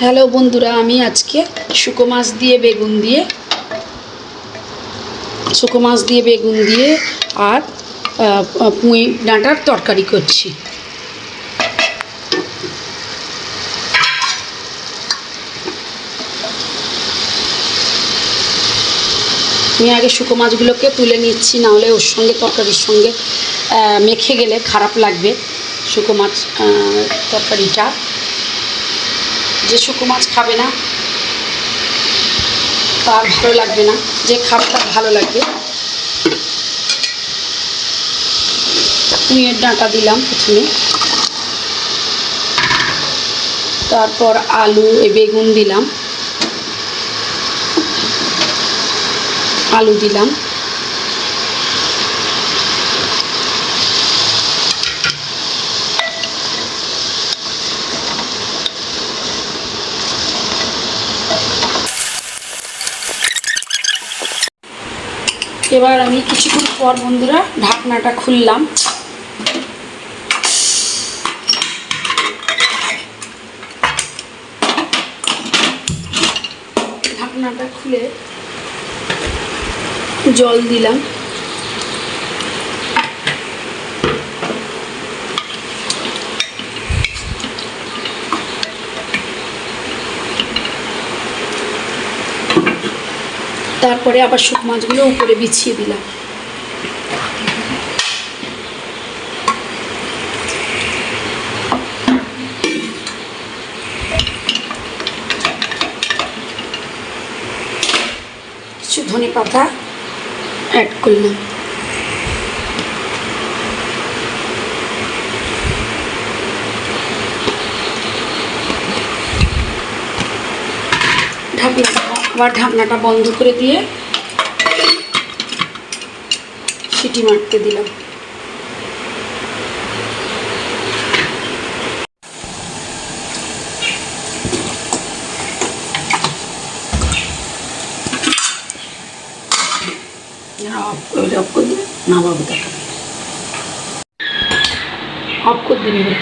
Hello বন্ধুরা, আমি আজকে শুকো মাছ দিয়ে বেগুন দিয়ে, শুকো মাছ দিয়ে বেগুন দিয়ে আর পুঁই ডাঁটার তরকারি করছি। আমি আগে শুকো মাছগুলোকে তুলে নিচ্ছি, নাহলে ওর সঙ্গে তরকারির সঙ্গে মেখে গেলে খারাপ লাগবে। শুকো মাছ তরকারিটা যে। শুকো মাছ খাবে না, তার ভালো লাগবে না। যে খাবে তার ভালো লাগবে। পুঁয়ের ডাঁটা দিলাম প্রথমে। তারপর আলু এ বেগুন দিলাম। আলু দিলাম। এবার আমি কিছুক্ষণ পর বন্ধুরা ঢাকনাটা খুললাম। ঢাকনাটা খুলে জল দিলাম। তারপরে আবার শুকনো মাছগুলো উপরে বিছিয়ে দিলাম। কিছু ধনে পাতা অ্যাড করলাম। ঢাকনাটা আবার ঢাকনাটা বন্ধ করে দিয়ে সিটি মারতে দিলাম। অফ করে দিলে না বাবু অফ করে দিবি